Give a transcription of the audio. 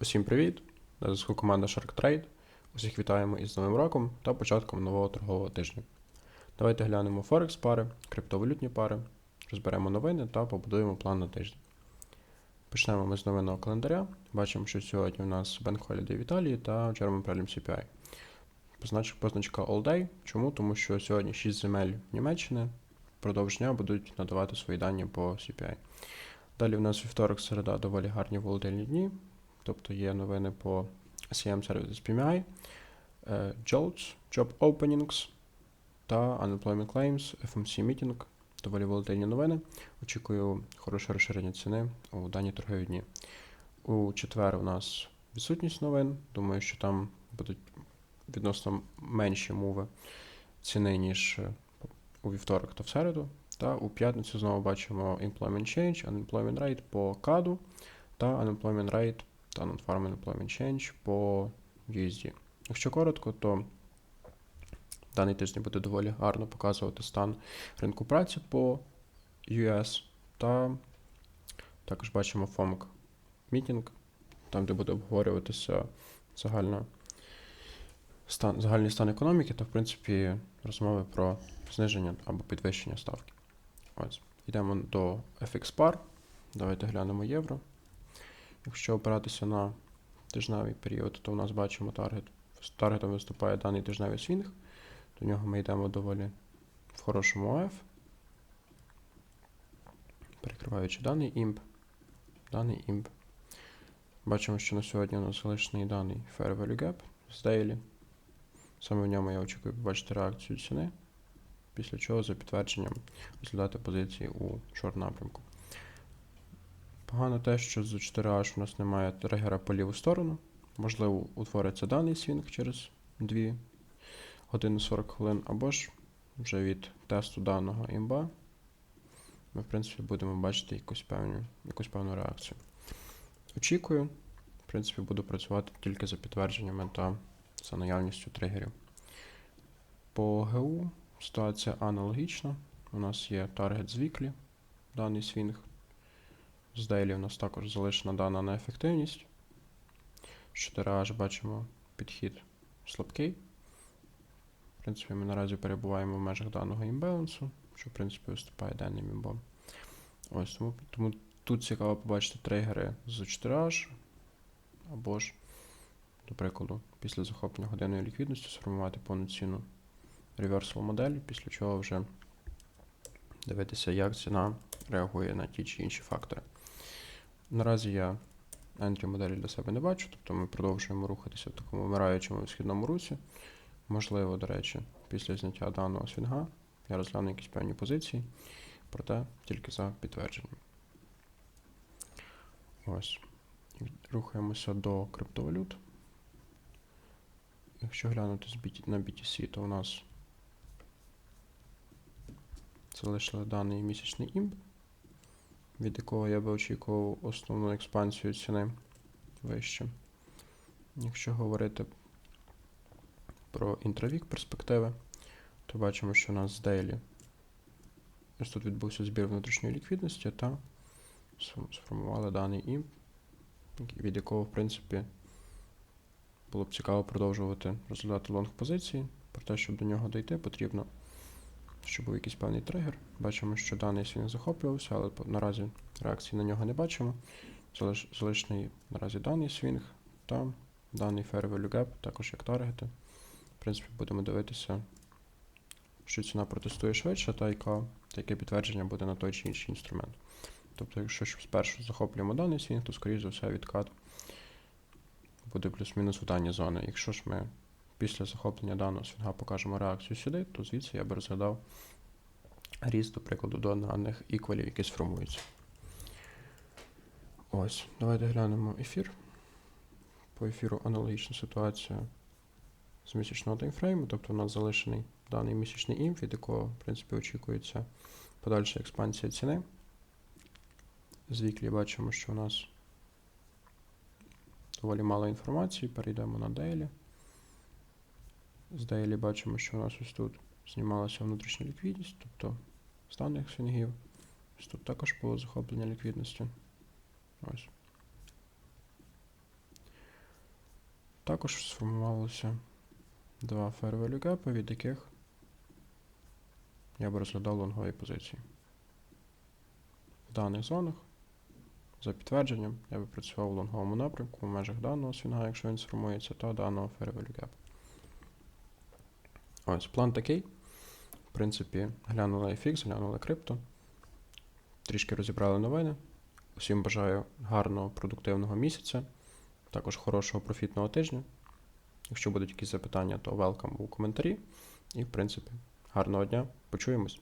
Усім привіт! На зв'язку команда SharkTrade. Усіх вітаємо із Новим роком та початком нового торгового тижня. Давайте глянемо Форекс пари, криптовалютні пари, розберемо новини та побудуємо план на тиждень. Почнемо ми з новинного календаря. Бачимо, що сьогодні у нас Bank Holiday в Італії та German Prelim CPI. Познач- Позначка All Day. Чому? Тому що сьогодні 6 земель Німеччини впродовж дня будуть надавати свої дані по CPI. Далі у нас вівторок, середа доволі гарні волатильні дні. Тобто є новини по CM Services PMI, JOLTS, Job Openings та Unemployment Claims, FMC Meeting. Доволі волатильні новини. Очікую хороше розширення ціни у дані торгові дні. У четвер у нас відсутність новин. Думаю, що там будуть відносно менші мови ціни, ніж е, у вівторок та в середу. Та у п'ятницю знову бачимо Employment Change, Unemployment Rate по CAD та Unemployment Rate та Non-Farm Unemployment Change по USD. Якщо коротко, то даний тиждень буде доволі гарно показувати стан ринку праці по US та також бачимо FOMC мітінг, там, де буде обговорюватися загальна стан, загальний стан економіки та, в принципі, розмови про зниження або підвищення ставки. Ось. Йдемо до FX par. Давайте глянемо євро. Якщо опиратися на тижневий період, то у нас бачимо таргет. З таргетом виступає даний тижневий свінг. До нього ми йдемо доволі в хорошому ОФ. Перекриваючи даний імп. Даний імп. Бачимо, що на сьогодні у нас залишений даний Fair Value Gap з Daily. Саме в ньому я очікую побачити реакцію ціни, після чого за підтвердженням розглядати позиції у шорт напрямку. Погано те, що з 4H у нас немає тригера по ліву сторону. Можливо, утвориться даний свінг через 2 години 40 хвилин, або ж вже від тесту даного імба ми, в принципі, будемо бачити якусь певну, якусь певну реакцію. Очікую, в принципі, буду працювати тільки за підтвердженнями та за наявністю тригерів. По ГУ ситуація аналогічна. У нас є таргет з віклі, даний свінг. З Daily у нас також залишена дана неефективність. 4H бачимо підхід слабкий. В принципі, ми наразі перебуваємо в межах даного імбалансу, що в принципі виступає денним імбом. Ось тому, тому тут цікаво побачити тригери з 4H, або ж, до прикладу, після захоплення годинної ліквідності сформувати повноцінну реверсал модель, після чого вже дивитися, як ціна реагує на ті чи інші фактори. Наразі я ентрі моделі для себе не бачу, тобто ми продовжуємо рухатися в такому вмираючому східному русі. Можливо, до речі, після зняття даного свінга я розгляну якісь певні позиції, проте тільки за підтвердженням. Ось. Рухаємося до криптовалют. Якщо глянути на BTC, то у нас залишили даний місячний імп, від якого я би очікував основну експансію ціни вище. Якщо говорити про інтравік перспективи, то бачимо, що у нас з Daily ось тут відбувся збір внутрішньої ліквідності та сформували даний імп, від якого, в принципі, було б цікаво продовжувати розглядати лонг позиції. Про те, щоб до нього дійти, потрібно, щоб був якийсь певний тригер. Бачимо, що даний свінг захоплювався, але наразі реакції на нього не бачимо. Залиш, залишений наразі даний свінг та даний Fair Gap, також як таргети. В принципі, будемо дивитися, що ціна протестує швидше, та яка, яке підтвердження буде на той чи інший інструмент. Тобто, якщо спершу захоплюємо даний свінг, то, скоріш за все, відкат буде плюс-мінус в дані зони. Якщо ж ми після захоплення даного свінга покажемо реакцію сюди, то звідси я би розглядав ріст, до прикладу, до даних іквалів, які сформуються. Ось, давайте глянемо ефір. По ефіру аналогічна ситуація з місячного таймфрейму, тобто у нас залишений даний місячний імп, від якого, в принципі, очікується подальша експансія ціни. З віклі бачимо, що у нас доволі мало інформації. Перейдемо на Daily. З Daily бачимо, що у нас ось тут знімалася внутрішня ліквідність, тобто з даних свінгів. Ось тут також було захоплення ліквідності. Ось. Також сформувалося два gap, від яких я би розглядав лонгові позиції. В даних зонах, за підтвердженням, я би працював в лонговому напрямку в межах даного свінга, якщо він сформується, та даного gap. Ось, план такий. В принципі, глянули FX, глянули крипто. Трішки розібрали новини. Усім бажаю гарного, продуктивного місяця, також хорошого профітного тижня. Якщо будуть якісь запитання, то welcome у коментарі. І, в принципі, гарного дня. Почуємось.